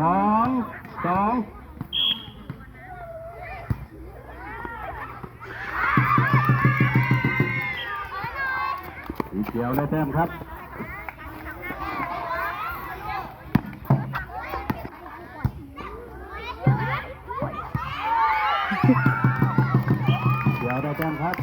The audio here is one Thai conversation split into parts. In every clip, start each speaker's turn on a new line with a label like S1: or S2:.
S1: สองสองสีเขียวได้แต้มครับเขียวได้แต้มครับ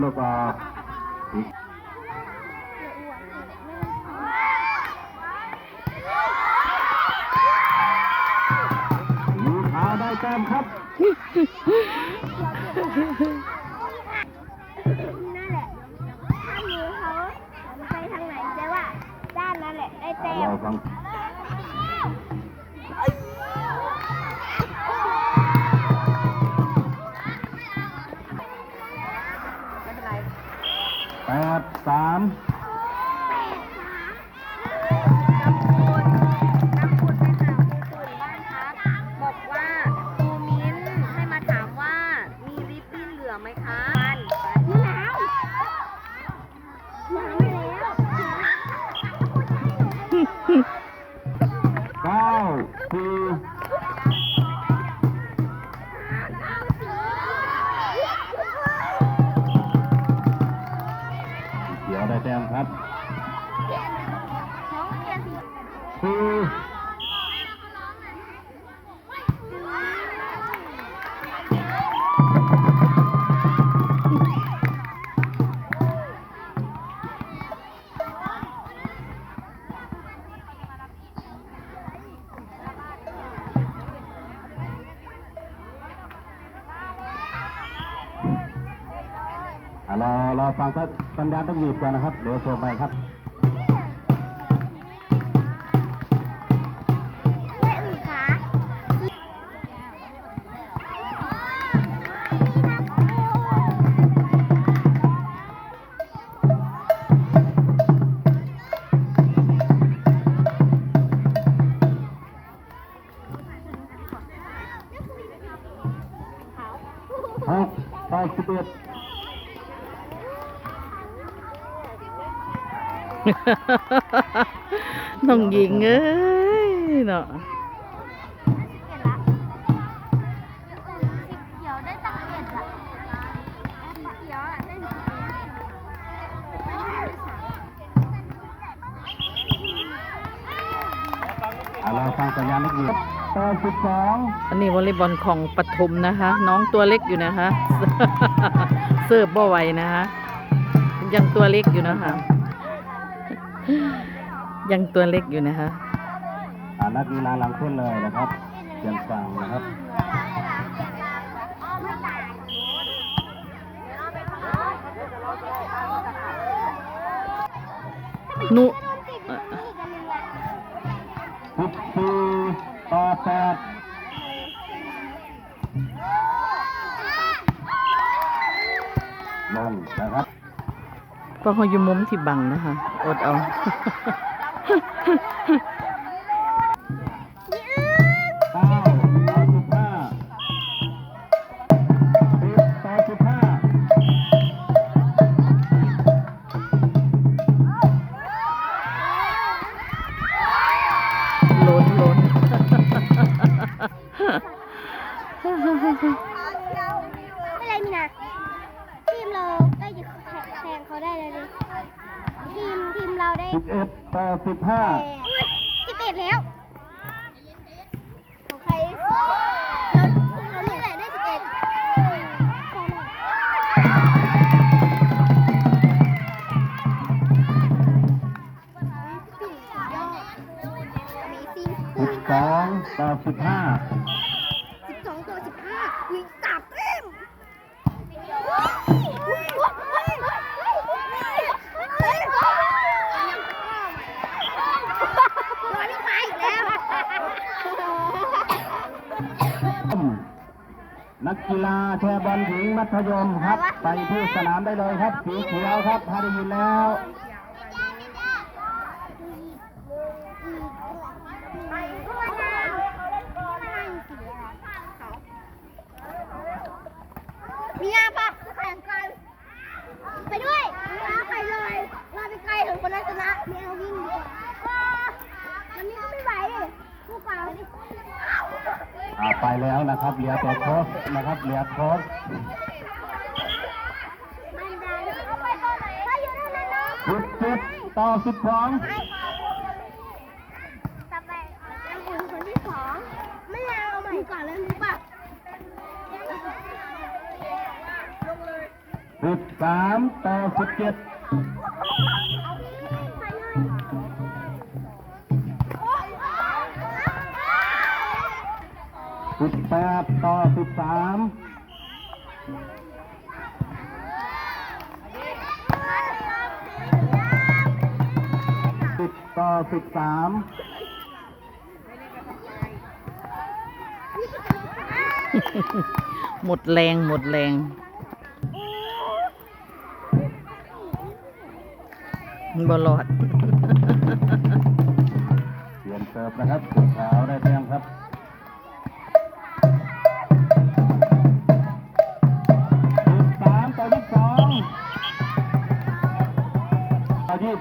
S1: แล้วครับลูกออกสีขาวได้แต้มครับ
S2: นั่นแหละถ้ามือเขาไปทางไหนจะว่าด้านนั้นแหละได้แต้ม
S3: คือเดี๋
S1: ยวได้แต้มครับคือ รอรอฟังสัญญาณต้องหยุดก่อนนะครับ เดี๋ยวโทรไปครับ
S2: แม่อื่นขา
S1: หกแปดสิบเอ็ด
S4: น้องหญิงเอ้ยเนาะ
S2: เขียวได้ตั้งเอ็ดอะเขียวอะได้หนึ่งเอ็ด
S1: อะรอฟังสัญญาณต้องหยุดแปดสิบสอง
S4: อันนี้วอลเลย์บอลของปทุมนะคะ น้องตัวเล็กอยู่นะคะ เสิร์ฟบ่ไหวนะคะ ยังตัวเล็กอยู่นะคะ ยังตัวเล็กอยู่นะคะ
S1: อ่านักกีฬาหลังขึ้นเลยนะครับเตรียมฟังนะครับ
S4: นุ
S1: สิบสี่ต่อแปดลงนะครับ
S4: เพราะเขาอยู่มุมที่บังนะคะ อดเอาล้นล้น
S2: ไม่ไรมีนะทีมเราใกล้จะแข่งเขาได้เลย ทีมทีมเราได้
S1: สิบเอ็ดต่อสิบห้า
S2: สิบเอ็ดแล้วของใครเราเราเนี่ยแหละได้สิบเอ็ด
S1: สิบสองต่อสิบห้า
S2: สิบสองต่อสิบห้า
S1: นักกีฬาแชร์บอลหญิงมัธยมครับ ไปที่สนามได้เลยครับสีเขียวครับถ้าได้ยินแล้ว
S2: มีนาปะแข่งกันไปด้วยมีนาไปเลยเราไปไกลถึงคนนั้นชนะมีนาวิ่งดีกว่าวันนี้ก็ไม่ไหวดิผู้เปล่าดิ
S1: อ่าไปแล้วนะครับเหลือตัวโค้ชนะครับเหลือโค้ช
S2: มันได้เข้าไปตอนไหนถ้าอยู่ตรงนั้นเนาะ
S1: สิบเจ็ดต่อสิบสอง
S2: ต่อไปน้ำอุ่นคนที่สองไม่นานเอาใหม่ก่อนเลยรู้ป่ะ
S1: สิบสามต่อสิบเจ็ด สิบแปดต่อสิบสามสิบต่อสิบสาม
S4: หมดแรงหมดแรงบลอด
S1: เปลี่ยนเสิร์ฟนะครับขาวได้แต้มครับ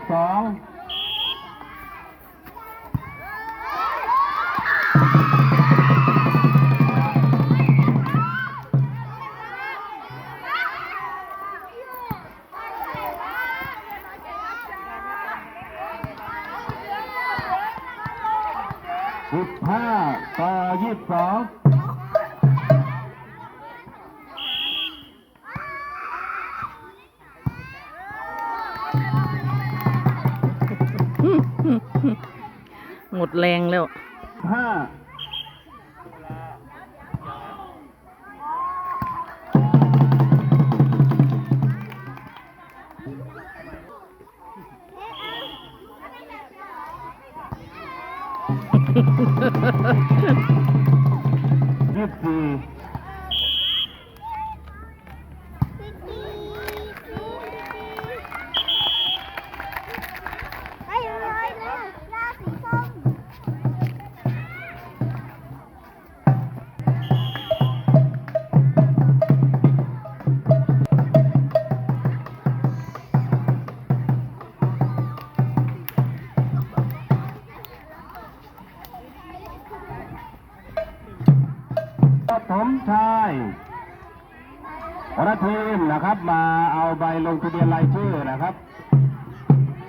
S1: สองสิบห้าต่อยี่สิบสอง
S4: มดแรงแล้ว
S1: ห้า ชายวรทีมนะครับ มาเอาใบลงทะเบียนรายชื่อนะครับ